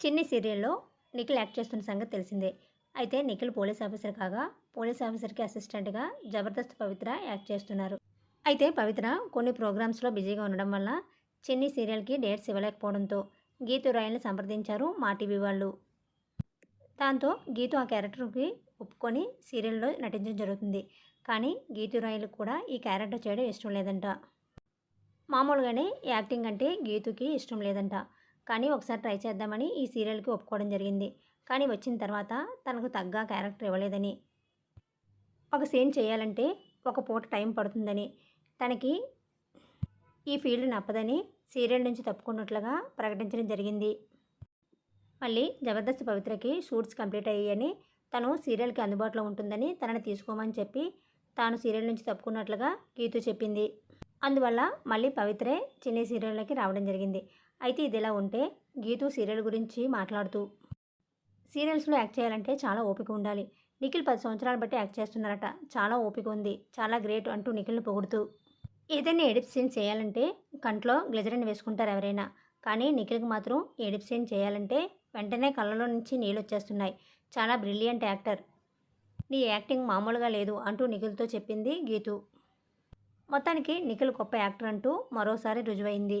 చిన్ని సీరియల్లో నిఖిల్ యాక్ట్ చేస్తున్న సంగతి తెలిసిందే. అయితే నిఖిల్ పోలీస్ ఆఫీసర్ కాగా పోలీస్ ఆఫీసర్కి అసిస్టెంట్గా జబర్దస్త్ పవిత్ర యాక్ట్ చేస్తున్నారు. అయితే పవిత్ర కొన్ని ప్రోగ్రామ్స్లో బిజీగా ఉండడం వల్ల చిన్ని సీరియల్కి డేట్స్ ఇవ్వలేకపోవడంతో గీతు రాయల్ని సంప్రదించారు మా టీవీ వాళ్ళు. దాంతో గీతు ఆ క్యారెక్టర్కి ఒప్పుకొని సీరియల్లో నటించడం జరుగుతుంది. కానీ గీతు రాయలు కూడా ఈ క్యారెక్టర్ చేయడం ఇష్టం లేదంట. మామూలుగానే యాక్టింగ్ అంటే గీతుకి ఇష్టం లేదంట. కానీ ఒకసారి ట్రై చేద్దామని ఈ సీరియల్కి ఒప్పుకోవడం జరిగింది. కానీ వచ్చిన తర్వాత తనకు తగ్గ క్యారెక్టర్ ఇవ్వలేదని. ఒక సీన్ చేయాలంటే ఒక పూట టైం పడుతుందని. తనకి ఈ ఫీల్డ్ నప్పదని సీరియల్ నుంచి తప్పుకున్నట్లుగా ప్రకటించడం జరిగింది. మళ్ళీ జబర్దస్త్ పవిత్రకి షూట్స్ కంప్లీట్ అయ్యాయని తను సీరియల్కి అందుబాటులో ఉంటుందని తనని తీసుకోమని చెప్పి తాను సీరియల్ నుంచి తప్పుకున్నట్లుగా గీతూ చెప్పింది. అందువల్ల మళ్ళీ పవిత్రే చిన్ని సీరియల్లోకి రావడం జరిగింది. అయితే ఇదిలా ఉంటే గీతు సీరియల్ గురించి మాట్లాడుతూ సీరియల్స్లో యాక్ట్ చేయాలంటే చాలా ఓపిక ఉండాలి. నిఖిల్ పది సంవత్సరాలు బట్టి యాక్ట్ చేస్తున్నారట. చాలా ఓపిక ఉంది. చాలా గ్రేట్ అంటూ నిఖిల్ని పొగుడుతూ. ఏదైనా ఎడిప్ సీన్ చేయాలంటే కంట్లో గ్లెజరిన్ వేసుకుంటారు ఎవరైనా. కానీ నిఖిల్కి మాత్రం ఎడిప్ సీన్ చేయాలంటే వెంటనే కళ్ళలో నుంచి నీళ్ళు వచ్చేస్తున్నాయి. చాలా బ్రిలియంట్ యాక్టర్. నీ యాక్టింగ్ మామూలుగా లేదు అంటూ నిఖిల్తో చెప్పింది గీతు. మొత్తానికి నిఖిల్ గొప్ప యాక్టర్ అంటూ మరోసారి రుజువైంది.